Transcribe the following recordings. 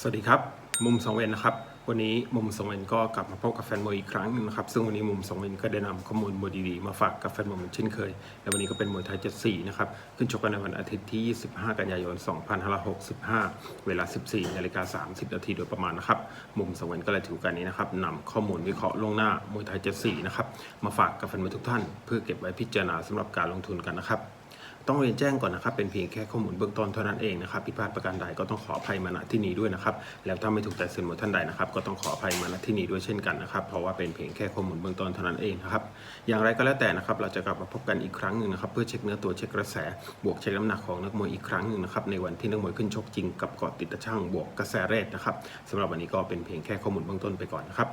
สวัสดีครับ มุมสองเวนนะครับ วันนี้มุมสองเวนก็กลับมาพบกับแฟนมวยอีกครั้งหนึงนะครับ ซึ่งวันนี้มุมสองเวนก็ได้นำข้อมูลมวยดีๆ มาฝากกับแฟนมวยเหมือนเช่นเคย และวันนี้ก็เป็นมวยไทย 74 นะครับ ขึ้นชกกันในวันอาทิตย์ที่ 25 กันยายน 2565 เวลา 14นาฬิกา30 นาทีโดยประมาณนะครับ มุมสองเวนก็เลยถือการนี้นะครับนำข้อมูลวิเคราะห์ล่วงหน้ามวยไทย 74 นะครับ มาฝากกับแฟนมวยทุกท่าน เพื่อเก็บไว้พิจารณาสำหรับการลงทุนกันนะครับ ต้องเรียนแจ้งก่อนนะครับ เป็นเพียงแค่ข้อมูลเบื้องต้นเท่านั้นเองนะครับผิดพลาดประการใดก็ต้องขออภัยมาณที่นี้ด้วยนะครับ แล้วถ้าไม่ถูกใจเส้นหมดท่านใดนะครับ ก็ต้องขออภัยมาณที่นี้ด้วยเช่นกันนะครับ เพราะว่าเป็นเพียงแค่ข้อมูลเบื้องต้นเท่านั้นเองนะครับ อย่างไรก็แล้วแต่นะครับ เราจะกลับมาพบกันอีกครั้งหนึ่งนะครับ เพื่อเช็คเนื้อตัวเช็คกระแส บวกเช็คน้ำหนักของนักมวยอีกครั้งหนึ่งนะครับ ในวันที่นักมวยขึ้นชกจริงกับเกาะติดตะช่างบวกกระแสเรทนะครับสำหรับวันนี้ก็เป็นเพียงแค่ข้อมูลเบื้องต้นไปก่อนนะครับ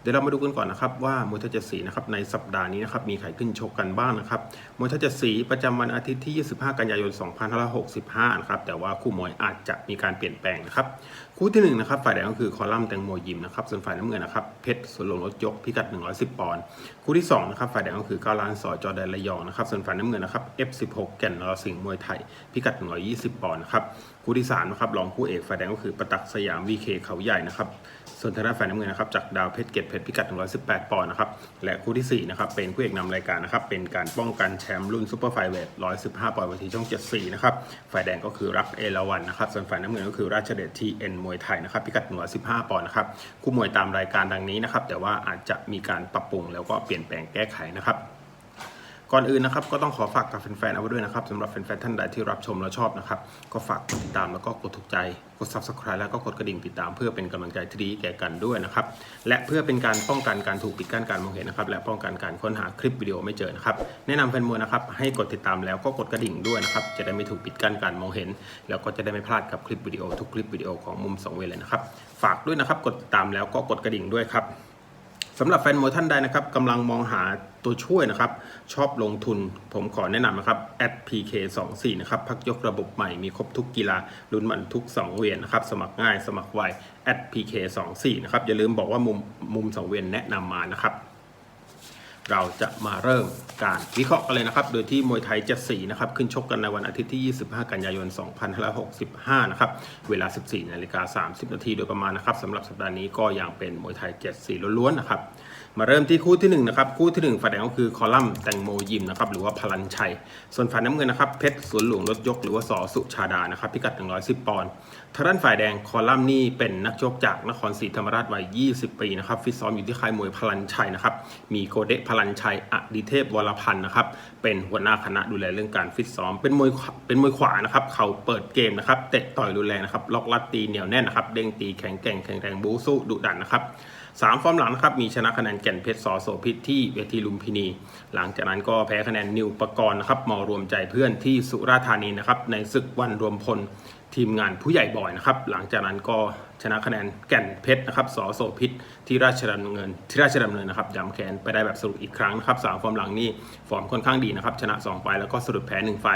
เดี๋ยวเรามาดูกันก่อนนะครับว่ามวยทยเจ็ดสีนะครับในสัปดาห์นี้นะครับมีใครขึ้นชกกันบ้างนะครับมวยทยเจ็ดสีประจำวันอาทิตย์ที่25 กันยายน 2565 นะครับ แต่ว่าคู่มวยอาจจะมีการเปลี่ยนแปลงนะครับ คู่ที่หนึ่งนะครับฝ่ายแดงก็คือคอลัมน์แตงโมยิมนะครับ ส่วนฝ่ายน้ำเงินนะครับ เพชรสวนลงรถยกพิกัด 110 ปอนด์ คู่ที่สองนะครับฝ่ายแดงก็คือ9ล้านสอจอแดนระยองนะครับ ส่วนฝ่ายน้ำเงินนะครับ F16 แก่นนรสิงห์มวยไทย พิกัด 120 ปอนด์นะครับ คู่ที่สามนะครับรองคู่เอกฝ่ายแดงก็คือประตักสยาม VK เขาใหญ่นะครับ ส่วนทางด้านฝ่ายน้ำเงินนะครับจากดาวเพชรเกตเพชรพิกัด 118 ปอนด์นะครับและคู่ที่ 4 นะครับ เป็นคู่เอกนำรายการนะครับ เป็นการป้องกันแชมป์รุ่นซูเปอร์ไฟเวท115 ปอนด์วันที่ช่อง 74 นะครับ ฝ่ายแดงก็คือรักเอราวันนะครับ ส่วนฝ่ายน้ำเงินก็คือราชเดชทีเอ็นมวยไทยนะครับพิกัด 115 ปอนด์นะครับคู่มวยตามรายการดังนี้นะครับแต่ว่าอาจจะมีการปรับปรุงแล้วก็เปลี่ยนแปลงแก้ไขนะครับ ก่อนอื่นนะครับก็ต้องขอฝากกับแฟนๆเอาไว้ด้วยนะครับสำหรับแฟนๆท่านใดที่รับชมและชอบนะครับก็ฝากกดติดตามแล้วก็กดถูกใจกด subscribe แล้วก็กดกระดิ่งติดตามเพื่อเป็นกำลังใจที่ดีแก่กันด้วยนะครับและเพื่อเป็นการป้องกันการถูกปิดกั้นการมองเห็นนะครับและป้องกันการค้นหาคลิปวิดีโอไม่เจอนะครับแนะนำแฟนมวยนะครับให้กดติดตามแล้วก็กดกระดิ่งด้วยนะครับจะได้ไม่ถูกปิดกั้นการมองเห็น แล้วก็จะได้ไม่พลาดกับคลิปวิดีโอทุกคลิปวิดีโอของมุมสองเวเลยนะครับฝากด้วยนะครับกดติดตามแล้วก็กดกระดิ่งด้วยครับ สำหรับแฟนมวยท่านใดนะครับกำลังมองหาตัวช่วยนะครับ ชอบลงทุน ผมขอแนะนำนะครับ @pk24 นะครับพักยกระบบใหม่มีครบทุกกีฬาลุ้นมันทุก 2 เวียนนะครับ สมัครง่ายสมัครไว @pk24 นะครับอย่าลืมบอกว่ามุมมุม2เวียนแนะนำมานะครับ เราจะมาเริ่มการวิเคราะห์กันเลยนะครับ โดยที่มวยไทย74นะครับ ขึ้นชกกันในวันอาทิตย์ที่ 25 กันยายน 2565 นะครับ เวลา 14นาฬิกา30 นาทีโดยประมาณนะครับสำหรับสัปดาห์นี้ก็ยังเป็นมวยไทย 74 ล้วนๆ นะครับ มาเริ่มที่คู่ที่1นะครับคู่ที่1ฝ่ายแดงก็คือคอลัมน์แตงโมยิมนะครับหรือว่าพลันชัย ส่วนฝ่ายน้ำเงินนะครับเพชรสวนหลวงรถยกหรือว่าสอสุชาดานะครับพิกัด 110 ปอนด์ทางด้านฝ่ายแดงคอลัมน์นี่เป็นนักชกจากนครศรีธรรมราชวัย 20 ปีนะครับฟิตซ้อมอยู่ที่ค่ายมวยพลันชัยนะครับมีโกเดะพลันชัยอดิเทพวรพันธ์นะครับเป็นหัวหน้าคณะดูแลเรื่องการฟิตซ้อม เป็นมวยเป็นมวยขวานะครับเขาเปิดเกมนะครับเตะต่อยรุนแรงนะครับล็อกลัดตีเหนียวแน่นนะครับเด้งตีแข็งแกร่งแข็งแรงบูสู้ดุดันนะครับ สามฟอร์มหลังนะครับมีชนะคะแนนแก่นเพชรสอโสพิษที่เวทีลุมพินี หลังจากนั้นก็แพ้คะแนนนิวปกรณ์นะครับมารวมใจเพื่อนที่สุราษฎร์ธานีนะครับในศึกวันรวมพลทีมงานผู้ใหญ่บ่อยนะครับ หลังจากนั้นก็ชนะคะแนนแก่นเพชรนะครับสอโสพิษที่ราชดำเนินที่ราชดำเนินนะครับย้ำแค้นไปได้แบบสรุปอีกครั้งนะครับสามฟอร์มหลังนี่ฟอร์มค่อนข้างดีนะครับชนะสองไฟแล้วก็สรุปแพ้หนึ่งไฟ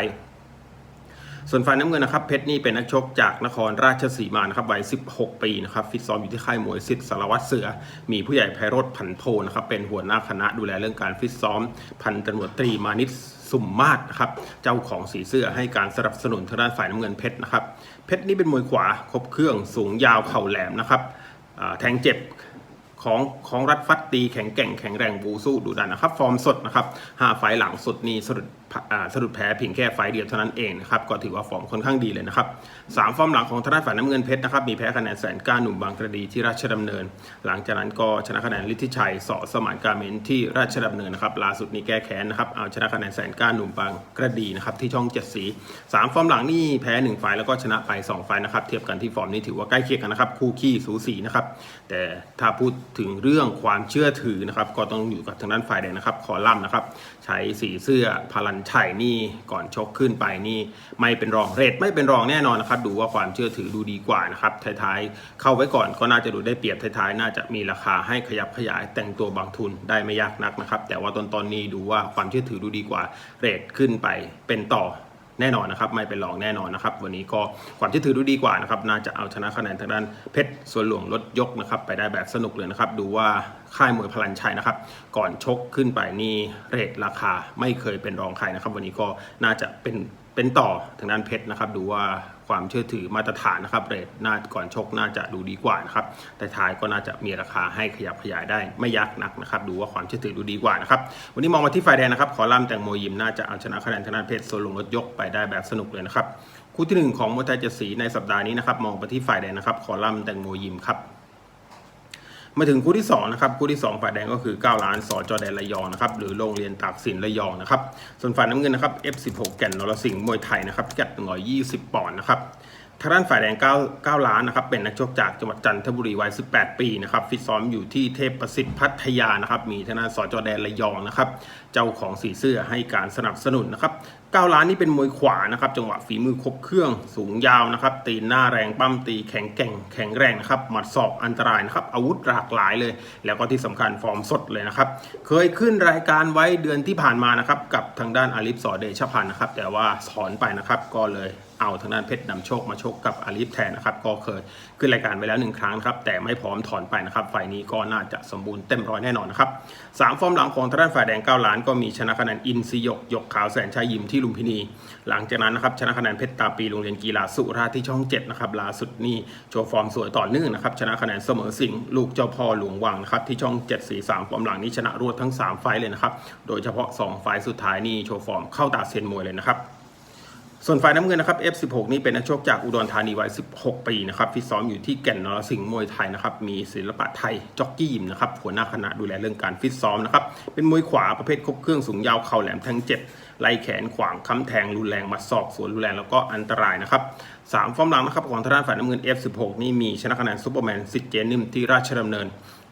ส่วนฝ่ายน้ำเงินนะครับเพชรนี่เป็นนักชกจากนครราชสีมานะครับวัย 16 ปีนะครับฟิตซ้อมอยู่ที่ค่ายมวยสิทธิ์สารวัตรเสือ มีผู้ใหญ่ไพโรธผันโพนะครับเป็นหัวหน้าคณะดูแลเรื่องการฟิตซ้อม พันตำรวจตรีมานิตสุมมาศนะครับเจ้าของสีเสื้อให้การสนับสนุนทางด้านฝ่ายน้ำเงินเพชรนะครับเพชรนี่เป็นมวยขวาครบเครื่องสูงยาวเข่าแหลมนะครับแทงเจ็บ ของของรัฐฟัดตีแข็งแกร่งแข็งแรงบูสู้ดุดันนะครับฟอร์มสดนะครับห้าไฟหลังสุดนี่สะดุดสะดุดแพ้เพียงแค่ไฟเดียวเท่านั้นเองนะครับก็ถือว่าฟอร์มค่อนข้างดีเลยนะครับสามฟอร์มหลังของทางด้านฝ่ายน้ำเงินเพชรนะครับมีแพ้คะแนนแสนก้าหนุ่มบางกระดีที่ราชดำเนิน หลังจากนั้นก็ชนะคะแนนฤทธิชัยสอสมานการเมนที่ราชดำเนินนะครับล่าสุดนี้แก้แค้นนะครับเอาชนะคะแนนแสนก้าหนุ่มบางกระดีนะครับที่ช่องเจ็ดสีสามฟอร์มหลังนี่แพ้หนึ่งไฟแล้วก็ชนะไปสองไฟนะครับเทียบกันที่ฟอร์มนี้ถือว่าใกล้เคียงกันนะครับคู่ขี้สูสีนะครับแต่ถ้าพูดถึงเรื่องความเชื่อถือนะครับ ก็ต้องอยู่กับทางด้านฝ่ายแดงนะครับ คอลัมน์นะครับ ใช้สีเสื้อพลันชัยนี่ก่อนชกขึ้นไปนี่ ไม่เป็นรองเรทไม่เป็นรองแน่นอนนะครับ ดูว่าความเชื่อถือดูดีกว่านะครับท้ายๆเข้าไว้ก่อนก็น่าจะดูได้เปรียบท้ายๆน่าจะมีราคาให้ขยับขยายแต่งตัวบางทุนได้ไม่ยากนักนะครับ แต่ว่าตอนตอนนี้ดูว่าความเชื่อถือดูดีกว่าเรทขึ้นไปเป็นต่อ แน่นอนนะครับไม่เป็นรองแน่นอนนะครับวันนี้ก็ความที่ถือดูดีกว่านะครับน่าจะเอาชนะคะแนนทางด้านเพชรส่วนหลวงลดยกนะครับไปได้แบบสนุกเลยนะครับดูว่าค่ายมวยพลันชัยนะครับก่อนชกขึ้นไปนี่เรทราคาไม่เคยเป็นรองใครนะครับ วันนี้ก็น่าจะเป็น เป็นต่อทางด้านเพชรนะครับ ดูว่าความเชื่อถือมาตรฐานนะครับเรทน่าก่อนชกน่าจะดูดีกว่านะครับ แต่ท้ายก็น่าจะมีราคาให้ขยับขยายได้ไม่ยากนักนะครับ ดูว่าความเชื่อถือดูดีกว่านะครับ วันนี้มองมาที่ฝ่ายแดงนะครับ ขอล่ำแตงโมยิมน่าจะเอาชนะคะแนนธนาเพชรโซลงรถยกไปได้แบบสนุกเลยนะครับ คู่ที่หนึ่งของมวยไทยเจ็ดสีในสัปดาห์นี้นะครับ มองไปที่ฝ่ายแดงนะครับ ขอล่ำแตงโมยิมครับ มาถึงคู่ที่2นะครับคู่ที่2ฝ่ายแดงก็คือ9ล้านสอจอแดนระยองนะครับหรือโรงเรียนตากสินระยองนะครับส่วนฝ่ายน้ำเงินนะครับ F16 แก่นนรสิงห์มวยไทยนะครับพิกัด120 ปอนด์นะครับทางด้านฝ่ายแดง9 9ล้านนะครับเป็นนักชกจากจังหวัดจันทบุรีวัย 18 ปีนะครับฟิตซ้อมอยู่ที่เทพประสิทธิ์พัทยานะครับมีทางด้านสอจอแดนระยองนะครับเจ้าของสีเสื้อให้การสนับสนุนนะครับ 9 ล้านนี่เป็นมวยขวานะครับ จังหวะฝีมือครบเครื่องสูงยาวนะครับ ตีนหน้าแรงปั้มตีแข็งแกร่งแข็งแรงนะครับหมัดศอกอันตรายนะครับ อาวุธหลากหลายเลย แล้วก็ที่สำคัญฟอร์มสดเลยนะครับ เคยขึ้นรายการไว้เดือนที่ผ่านมานะครับ กับทางด้านอาลิฟสอเดชพันนะครับ แต่ว่าถอนไปนะครับก็เลย เอาทางด้านเพชรนำโชคมาชกกับอาลิฟแทนนะครับก็เคยขึ้นรายการไปแล้วหนึ่งครั้งครับแต่ไม่พร้อมถอนไปนะครับฝ่ายนี้ก็น่าจะสมบูรณ์เต็มร้อยแน่นอนนะครับสามฟอร์มหลังของทางด้านฝ่ายแดง9ล้าน ก็มีชนะคะแนนอินซียกหยกขาวแสนชัยยิมที่ลุมพินี หลังจากนั้นนะครับชนะคะแนนเพชรตาปีโรงเรียนกีฬาสุราษฎร์ที่ช่อง7นะครับล่าสุดนี่โชว์ฟอร์มสวยต่อเนื่องนะครับชนะคะแนนเสมอสิงลูกเจ้าพ่อหลวงวังนะครับที่ช่อง 7 4 3 ฟอร์มหลังนี้ชนะรวดทั้ง 3 ไฟล์เลยนะครับโดยเฉพาะ 2 ไฟล์สุดท้ายนี่โชว์ฟอร์มเข้าตาเซียนมวยเลยนะครับ ส่วนฝ่ายน้ำเงินนะครับ F16 นี่เป็นนักชกจากอุดรธานีวัย 16 ปีนะครับฟิตซ้อมอยู่ที่แก่นนรสิงห์มวยไทยนะครับมีศิลปะไทยจ็อกกี้ยิมนะครับหัวหน้าคณะดูแลเรื่องการฟิตซ้อมนะครับเป็นมวยขวาประเภทครบเครื่องสูงยาวเข่าแหลมแทงเจ็บไล่แขนขวางค้ำแทงรุนแรงมัดศอกสวนรุนแรงแล้วก็อันตรายนะครับสามฟอร์มหลังนะครับของทางด้านฝ่ายน้ำเงิน F16 นี่มีชนะคะแนนซูเปอร์แมนสิทธิ์เจนิมที่ราชดำเนิน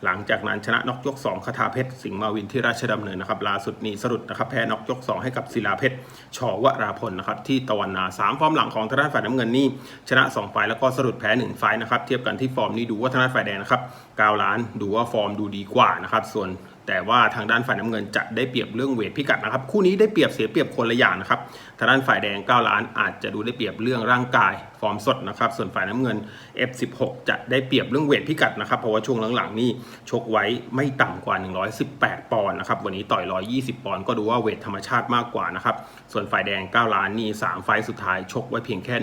หลังจากนั้นชนะน็อกยก 2 คาถาเพชร สิงห์มาวินที่ราชดำเนินนะครับล่าสุดนี้สรุปนะครับแพ้น็อกยก 2 ให้กับศิลาเพชรชอวราพลนะครับที่ตะวันนาสามฟอร์มหลังของทางด้านฝ่ายน้ำเงินนี่ชนะ 2 ไฟแล้วก็สรุปแพ้ 1 ไฟนะครับเทียบกันที่ฟอร์มนี้ดูว่าทางด้านฝ่ายแดงนะครับกาวล้านดูว่าฟอร์มดูดีกว่านะครับส่วน แต่ว่าทางด้านฝ่ายน้ำเงินจะได้เปรียบเรื่องเวทพิกัดนะครับ คู่นี้ได้เปรียบเสียเปรียบคนละอย่างนะครับทางด้านฝ่ายแดง 9 ล้านอาจจะดูได้เปรียบเรื่องร่างกายฟอร์มสดนะครับส่วนฝ่ายน้ำเงิน F16 จะได้เปรียบเรื่องเวทพิกัดนะครับเพราะว่าช่วงหลังๆนี่ชกไว้ไม่ต่ำกว่า 118 ปอนด์นะครับวันนี้ต่อย 120 ปอนด์ก็ดูว่าเวทธรรมชาติมากกว่านะครับส่วนฝ่ายแดง 9 ล้านนี่3ไฟสุดท้ายชกไว้เพียงแค่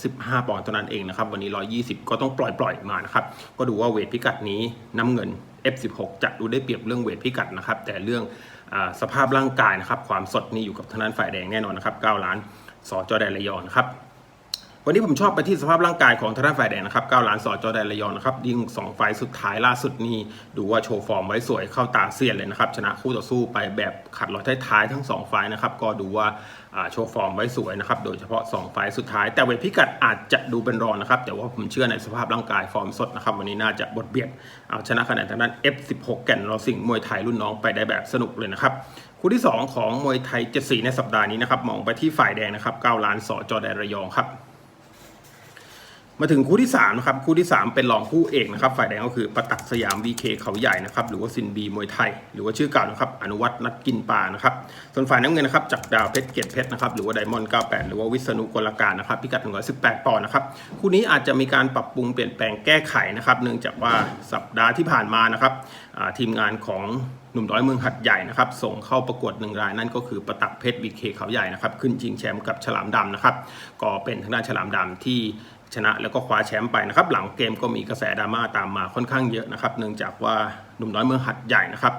115 ปอนด์เท่านั้นเองนะครับวันนี้ 120 ก็ต้องปล่อยๆมานะครับก็ดูว่าเวทพิกัดนี้น้ำเงิน F16 จะดูได้เปรียบเรื่องเวทพิกัดนะครับ แต่เรื่องอสภาพร่างกายนะครับ ความสดนี่อยู่กับทางด้านฝ่ายแดงแน่นอนนะครับ9ล้านสอจอแดนระยองนะครับ วันนี้ผมชอบไปที่สภาพร่างกายของทางด้านฝ่ายแดงนะครับ9ล้าหลานสอจอแดนระยองนะครับยิง2ไฟสุดท้ายล่าสุดนี่ดูว่าโชว์ฟอร์มไว้สวยเข้าตาเซียนเลยนะครับชนะคู่ต่อสู้ไปแบบขัดลอยท้ายๆทั้ง 2 ไฟนะครับก็ดูว่าโชว์ฟอร์มไว้สวยนะครับโดยเฉพาะ 2 ไฟสุดท้าย แต่เวทพิกัดอาจจะดูเป็นรองนะครับแต่ว่าผมเชื่อในสภาพร่างกายฟอร์มสดนะครับวันนี้น่าจะบทเบียดเอาชนะคะแนนทางด้าน F16 แก่นรอสิงห์มวยไทยรุ่นน้องไปได้แบบสนุกเลยนะครับคู่ที่สองของมวยไทย 74 ในสัปดาห์นี้นะครับมองไปที่ฝ่ายแดงนะครับ9ล้านสอจอแดนระยองครับ มาถึงคู่ที่3นะครับคู่ที่ 3 เป็นรองคู่เอกนะครับฝ่ายแดงก็คือประตักสยาม VK เขาใหญ่นะครับหรือว่าซินบีมวยไทย หรือว่าชื่อเก่านะครับอนุวัฒน์นัดกินปลานะครับส่วนฝ่ายน้ำเงินนะครับจากดาวเพชรเกตเพชรนะครับหรือว่าไดมอนด์98 หรือว่าวิษณุกลการนะครับพิกัด 118 ปอนด์นะครับคู่นี้อาจจะมีการปรับปรุงเปลี่ยนแปลงแก้ไขนะครับเนื่องจากว่าสัปดาห์ที่ผ่านมานะครับทีมงานของหนุ่มน้อยเมืองหัดใหญ่นะครับส่งเข้าประกวดหนึ่งรายนั่นก็คือประตักเพชรวีเคเขาใหญ่นะครับขึ้นชิงแชมป์กับฉลามดำนะครับก็เป็นทางด้านฉลามดำที่ ชนะแล้วก็คว้าแชมป์ไปนะครับหลังเกมก็มีกระแสดราม่าตามมาค่อนข้างเยอะนะครับเนื่องจากว่าหนุ่มน้อยเมืองหัดใหญ่นะครับ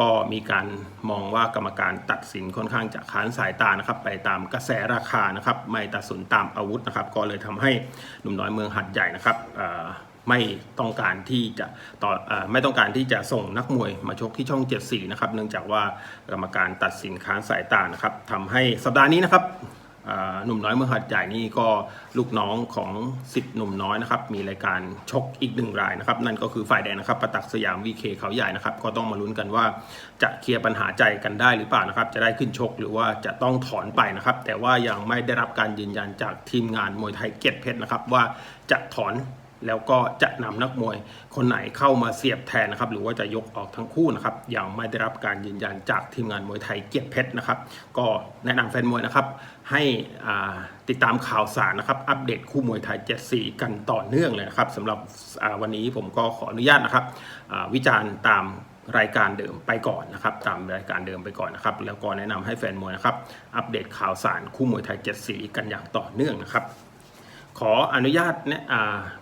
ก็มีการมองว่ากรรมการตัดสินค่อนข้างจะค้านสายตานะครับไปตามกระแสราคานะครับไม่ตัดสินตามอาวุธนะครับก็เลยทำให้หนุ่มน้อยเมืองหัดใหญ่นะครับไม่ต้องการที่จะต่ออไม่ต้องการที่จะส่งนักมวยมาชกที่ช่อง 74 นะครับ เนื่องจากว่ากรรมการตัดสินค้านสายตานะครับทำให้สัปดาห์นี้นะครับ หนุ่มน้อยเมืองหัดใหญ่นี่ก็ลูกน้องของสิทธิ์หนุ่มน้อยนะครับมีรายการชกอีกหนึ่งรายนะครับนั่นก็คือฝ่ายแดงนะครับประตักสยามวีเคเขาใหญ่นะครับก็ต้องมาลุ้นกันว่าจะเคลียร์ปัญหาใจกันได้หรือเปล่านะครับจะได้ขึ้นชกหรือว่าจะต้องถอนไปนะครับแต่ว่ายังไม่ได้รับการยืนยันจากทีมงานมวยไทยเกียรติเพชรนะครับว่าจะถอน แล้วก็จะนำนักมวยคนไหนเข้ามาเสียบแทนนะครับ หรือว่าจะยกออกทั้งคู่นะครับยังไม่ได้รับการยืนยันจากทีมงานมวยไทยเกียรติเพชรนะครับ ก็แนะนำแฟนมวยนะครับ ให้ติดตามข่าวสารนะครับ อัปเดตคู่มวยไทย7สีกันต่อเนื่องเลยนะครับสำหรับวันนี้ผมก็ขออนุญาตนะครับวิจารณ์ตามรายการเดิมไปก่อนนะครับ ตามรายการเดิมไปก่อนนะครับ แล้วก็แนะนำให้แฟนมวยนะครับ อัปเดตข่าวสารคู่มวยไทย7สีกันอย่างต่อเนื่องนะครับ ขออนุญาตเนี่ย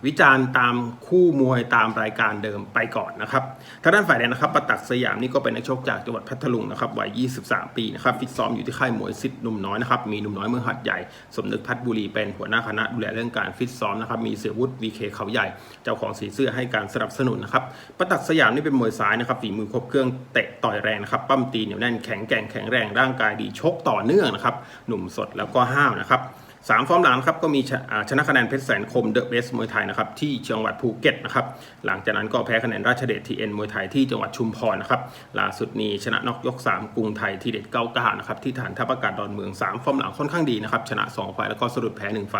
วิจารณ์ตามคู่มวยตามรายการเดิมไปก่อนนะครับทางด้านฝ่ายแดงนะครับประตักสยามนี่ก็เป็นนักชกจากจังหวัดพัทลุงนะครับวัย 23 ปีนะครับฟิตซ้อมอยู่ที่ค่ายมวยสิทธิ์หนุ่มน้อยนะครับมีหนุ่มน้อยเมืองหัดใหญ่ สมนึกพัฒบุรีเป็นหัวหน้าคณะดูแลเรื่องการฟิตซ้อมนะครับมีเสียวุฒิวีเคเขาใหญ่ เจ้าของสีเสื้อให้การสนับสนุนนะครับประตักสยามนี่เป็นมวยซ้ายนะครับฝีมือครบเครื่องเตะต่อยแรงนะครับปั้มตีเหนียวแน่นแข็งแกร่งแข็งแรงร่างกายดีชกต่อเนื่องนะครับหนุ่มสดแล้วก็ห้าวนะครับ สามฟอร์มหลังครับก็มีชนะคะแนนเพชรแสนคมเดอะเบสมวยไทยนะครับที่จังหวัดภูเก็ตนะครับหลังจากนั้นก็แพ้คะแนนราชเดชทีเอ็นมวยไทยที่จังหวัดชุมพรนะครับล่าสุดนี้ชนะนอกยก 3 กรุงไทยทีเด็ด99นะครับที่ฐานทัพอากาศดอนเมือง 3 ฟอร์มหลังค่อนข้างดีนะครับชนะ 2 ไฟแล้วก็สะดุดแพ้ 1 ไฟ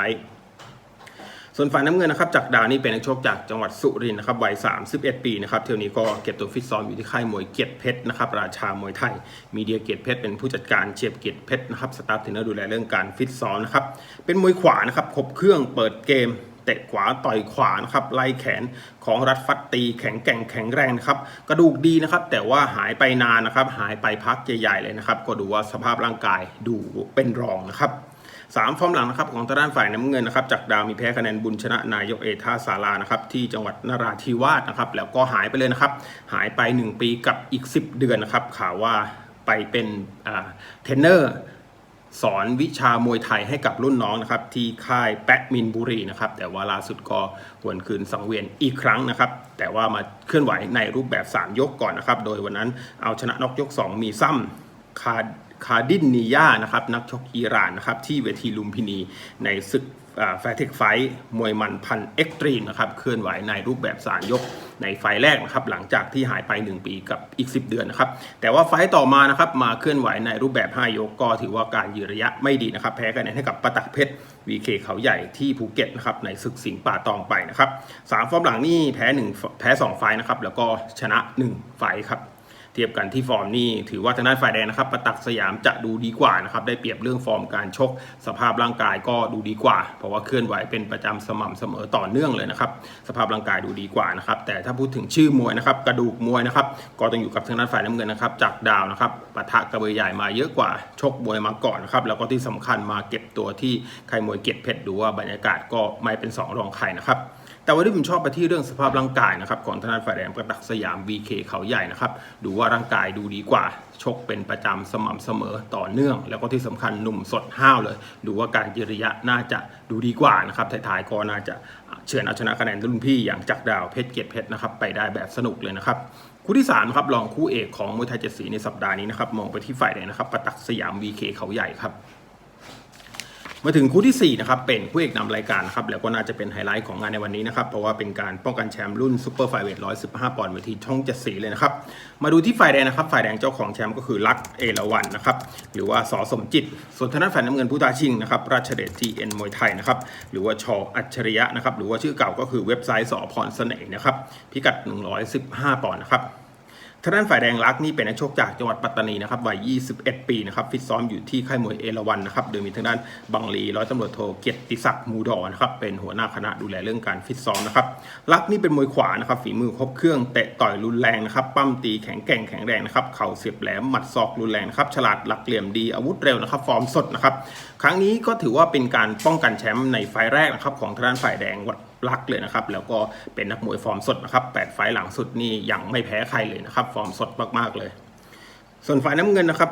ส่วนฝ่ายน้ำเงินนะครับจากดาวนี่เป็นนักชกจากจังหวัดสุรินทร์นะครับวัย 31 ปีนะครับเที่ยวนี้ก็เก็บตัวฟิตซ้อมอยู่ที่ค่ายมวยเกียรติเพชรนะครับราชามวยไทย มีเดียเกียรติเพชรเป็นผู้จัดการเชียบเกียรติเพชรนะครับสตาฟเทรนเนอร์ดูแลเรื่องการฟิตซ้อมนะครับเป็นมวยขวานะครับครบเครื่องเปิดเกมเตะขวาต่อยขวานะครับไล่แขนของรัฐฟัดตีแข็งแกร่งแข็งแรงนะครับกระดูกดีนะครับแต่ว่าหายไปนานนะครับหายไปพักใหญ่ๆเลยนะครับก็ดูว่าสภาพร่างกายดูเป็นรองนะครับ สามฟอร์มหลังนะครับของทางด้านฝ่ายน้ำเงินนะครับจากดาวมีแพ้คะแนนบุญชนะนายกเอท่าสารานะครับที่จังหวัดนราธิวาสนะครับแล้วก็หายไปเลยนะครับหายไป 1 ปีกับอีก 10 เดือนนะครับข่าวว่าไปเป็นเทรนเนอร์สอนวิชามวยไทยให้กับรุ่นน้องนะครับที่ค่ายแปะมินบุรีนะครับแต่ว่าล่าสุดก็หวนคืนสังเวียนอีกครั้งนะครับแต่ว่ามาเคลื่อนไหวในรูปแบบ 3 ยกก่อนนะครับโดยวันนั้นเอาชนะนอกยก 2 มีซ้ำ คาคาดินนียานะครับนักชกอิหร่านนะครับที่เวทีลุมพินีในศึกแฟร์เทคไฟมวยมันพันเอ็กตรีมนะครับเคลื่อนไหวในรูปแบบสามยกในไฟแรกนะครับหลังจากที่หายไป 1 ปีกับอีก 10 เดือนนะครับแต่ว่าไฟต่อมานะครับมาเคลื่อนไหวในรูปแบบ 5 ยกก็ถือว่าการยืนระยะไม่ดีนะครับแพ้คะแนนให้กับปะตักเพชรวีเคเขาใหญ่ที่ภูเก็ตนะครับในศึกสิงห์ป่าตองไปนะครับสามฟอร์มหลังนี่แพ้1แพ้2ไฟนะครับแล้วก็ชนะ 1 ไฟครับ ทียบกันที่ฟอร์มนี่ถือว่าทางด้านฝ่ายแดงนะครับประตักสยามจะดูดีกว่านะครับได้เปรียบเรื่องฟอร์มการชกสภาพร่างกายก็ดูดีกว่า เพราะว่าเคลื่อนไหวเป็นประจำสม่ำเสมอต่อเนื่องเลยนะครับสภาพร่างกายดูดีกว่านะครับแต่ถ้าพูดถึงชื่อมวยนะครับกระดูกมวยนะครับก็ต้องอยู่กับทางด้านฝ่ายน้ำเงินนะครับจากดาวนะครับปะทะกระเบยใหญ่มาเยอะกว่าชกมวยมาก่อนนะครับแล้วก็ที่สำคัญมาเก็บตัวที่ใครมวยเก็บเพชรดูว่าบรรยากาศก็ไม่เป็นสองรองใครนะครับ แต่วันนี้ผมชอบไปที่เรื่องสภาพร่างกายนะครับของทนายฝ่ายแดงประตักสยาม VK เขาใหญ่นะครับดูว่าร่างกายดูดีกว่า ชกเป็นประจำสม่ำเสมอต่อเนื่อง แล้วก็ที่สำคัญหนุ่มสดห้าวเลย ดูว่าการยืนระยะน่าจะดูดีกว่านะครับท้ายๆก็น่าจะเฉือนเอาชนะคะแนนรุ่นพี่อย่างจักรดาวเพชรเกียรติเพชรนะครับไปได้แบบสนุกเลยนะครับคู่ที่สามครับรองคู่เอกของมวยไทยเจ็ดสีในสัปดาห์นี้นะครับมองไปที่ฝ่ายแดงนะครับประตักสยาม VK เขาใหญ่ครับ มาถึงคู่ที่ 4 นะครับเป็นคู่เอกนำรายการนะครับแล้วก็น่าจะเป็นไฮไลท์ของงานในวันนี้นะครับเพราะว่าเป็นการป้องกันแชมป์รุ่นซูเปอร์ไฟเวท115ปอนด์เวทีช่องเจ็ดสีเลยนะครับมาดูที่ฝ่ายแดงนะครับฝ่ายแดงเจ้าของแชมป์ก็คือลักเอราวันนะครับหรือว่าสอสมจิต ส่วนทางด้านฝ่ายน้ำเงินผู้ท้าชิงนะครับราชเดชทีเอ็นมวยไทยนะครับหรือว่าชออัจฉริยะนะครับหรือว่าชื่อเก่าก็คือเว็บไซต์สอพรเสน่ห์นะครับพิกัด 115 ปอนด์นะครับ ทางด้านฝ่ายแดงรักนี่เป็นนักชกจากจังหวัดปัตตานีนะครับวัย 21 ปีนะครับฟิตซ้อมอยู่ที่ค่ายมวยเอราวันนะครับโดยมีทางด้านบังลีร้อยตำรวจโทเกียรติศักดิ์มูดอนะครับเป็นหัวหน้าคณะดูแลเรื่องการฟิตซ้อมนะครับรักนี่เป็นมวยขวานะครับฝีมือครบเครื่องเตะต่อยรุนแรงนะครับปั้มตีแข็งแกร่งแข็งแรงนะครับเข่าเสียบแหลมหมัดศอกรุนแรงนะครับฉลาดหลักเหลี่ยมดีอาวุธเร็วนะครับฟอร์มสดนะครับครั้งนี้ก็ถือว่าเป็นการป้องกันแชมป์ในไฟล์แรกนะครับของทางด้านฝ่ายแดงวัด รักเลยนะครับ แล้วก็เป็นนักมวยฟอร์มสดนะครับแปดไฟหลังสุดนี่ยังไม่แพ้ใครเลยนะครับ ฟอร์มสดมากๆเลย ส่วนฝ่ายน้ำเงินนะครับ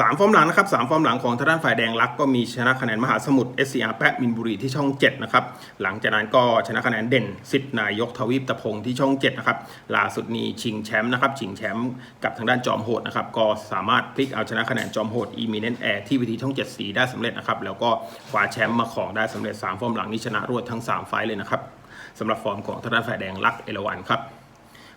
สามฟอร์มหลังนะครับสามฟอร์มหลังของทางด้านฝ่ายแดงรักก็มีชนะคะแนนมหาสมุทร SCR แปะมินบุรีที่ช่อง 7 นะครับ หลังจากนั้นก็ชนะคะแนนเด่นสิทธนายกทวีปตะพงที่ช่อง 7 นะครับ ล่าสุดนี้ชิงแชมป์นะครับ ชิงแชมป์กับทางด้านจอมโหดนะครับ ก็สามารถพลิกเอาชนะคะแนนจอมโหดอีมิเนนแอร์ที่วิธีช่อง 7 สีได้สำเร็จนะครับ แล้วก็คว้าแชมป์มาของได้สำเร็จสามฟอร์มหลังนี้ชนะรวดทั้งสามไฟเลยนะครับสำหรับฟอร์มของทางด้านฝ่ายแดงรักเอราวันครับ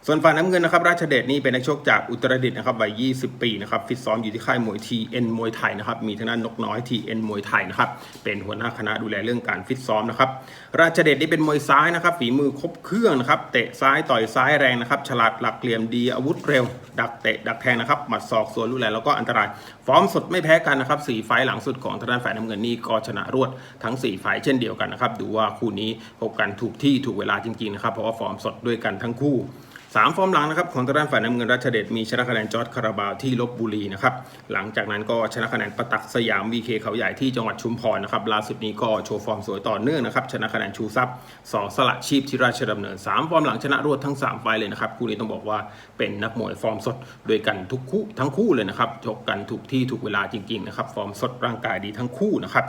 ส่วนฝ่ายน้ำเงินนะครับราชเดชนี่เป็นนักชกจากอุตรดิตถ์นะครับวัย 20 ปีนะครับฟิตซ้อมอยู่ที่ค่ายมวย TN มวยไทยนะครับมีทางด้านนกน้อย TN มวยไทยนะครับเป็นหัวหน้าคณะดูแลเรื่องการฟิตซ้อมนะครับราชเดชนี่เป็นมวยซ้ายนะครับฝีมือครบเครื่องนะครับเตะซ้ายต่อยซ้ายแรงนะครับฉลาดหลักเหลี่ยมดีอาวุธเร็ว ดักเตะดักแทงนะครับหมัดศอกส่วนรุนแรงแล้วก็อันตราย ฟอร์มสดไม่แพ้กันนะครับสี่ไฟหลังสุดของทางด้านฝ่ายน้ำเงินนี่ก็ชนะรวดทั้ง4ไฟเช่นเดียวกันนะครับดูว่าคู่นี้พบกันถูกที่ถูกเวลาจริงๆนะครับเพราะว่าฟอร์มสดด้วยกันทั้งคู่ สามฟอร์มหลังนะครับของทางด้านฝ่ายน้ำเงินรัชเดชมีชนะคะแนนจอร์ดคาราบาวที่ลบบุรีนะครับหลังจากนั้นก็ชนะคะแนนประตักสยามวีเคเขาใหญ่ที่จังหวัดชุมพรนะครับล่าสุดนี้ก็โชว์ฟอร์มสวยต่อเนื่องนะครับชนะคะแนนชูทรัพย์สอสละชีพที่ราชดำเนินสามฟอร์มหลังชนะรวดทั้งสามไฟเลยนะครับคู่นี้ต้องบอกว่าเป็นนักมวยฟอร์มสดด้วยกันทุกคู่ทั้งคู่เลยนะครับชกกันถูกที่ถูกเวลาจริงๆนะครับฟอร์มสดร่างกายดีทั้งคู่นะครับ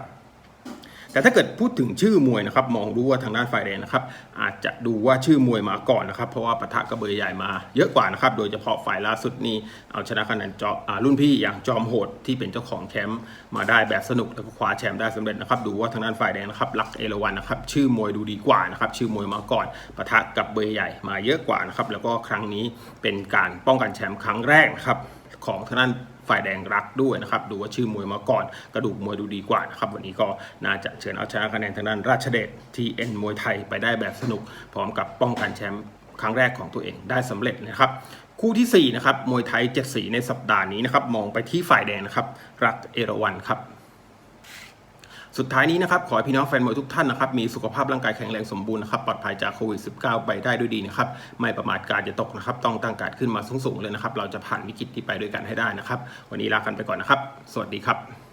แต่ถ้าเกิดพูดถึงชื่อมวยนะครับมองดูว่าทางด้านฝ่ายแดงนะครับอาจจะดูว่าชื่อมวยมาก่อนนะครับเพราะว่าปะทะกระเบยใหญ่มาเยอะกว่านะครับโดยเฉพาะฝ่ายล่าสุดนี้เอาชนะคะแนนจอรุ่นพี่อย่างจอมโหดที่เป็นเจ้าของแชมป์มาได้แบบสนุกแล้วก็คว้าแชมป์ได้สำเร็จนะครับดูว่าทางด้านฝ่ายแดงนะครับลักเอราวันนะครับชื่อมวยดูดีกว่านะครับชื่อมวยมาก่อนปะทะกับเบยใหญ่มาเยอะกว่านะครับแล้วก็ครั้งนี้เป็นการป้องกันแชมป์ครั้งแรกนะครับของทางด้าน ฝ่ายแดงรักด้วยนะครับดูว่าชื่อมวยมาก่อนกระดูกมวยดูดีกว่านะครับวันนี้ก็น่าจะเชิญเอาชนะคะแนนทางด้านราชเดชทีเอ็นมวยไทยไปได้แบบสนุก พร้อมกับป้องกันแชมป์ครั้งแรกของตัวเองได้สำเร็จนะครับคู่ทีสี่4นะครับมวยไทยเจ็ดสีในสัปดาห์นี้นะครับมองไปที่ฝ่ายแดงนะครับรักเอราวันครับ สุดท้ายนี้นะครับขอให้พี่น้องแฟนมวยทุกท่านนะครับมีสุขภาพร่างกายแข็งแรงสมบูรณ์นะครับปลอดภัยจากโควิด -19 ไปได้ด้วยดีนะครับไม่ประมาทการจะตกนะครับต้องตั้งการขึ้นมาสูงๆเลยนะครับเราจะผ่านวิกฤตที่ไปด้วยกันให้ได้นะครับวันนี้ลากันไปก่อนนะครับ สวัสดีครับ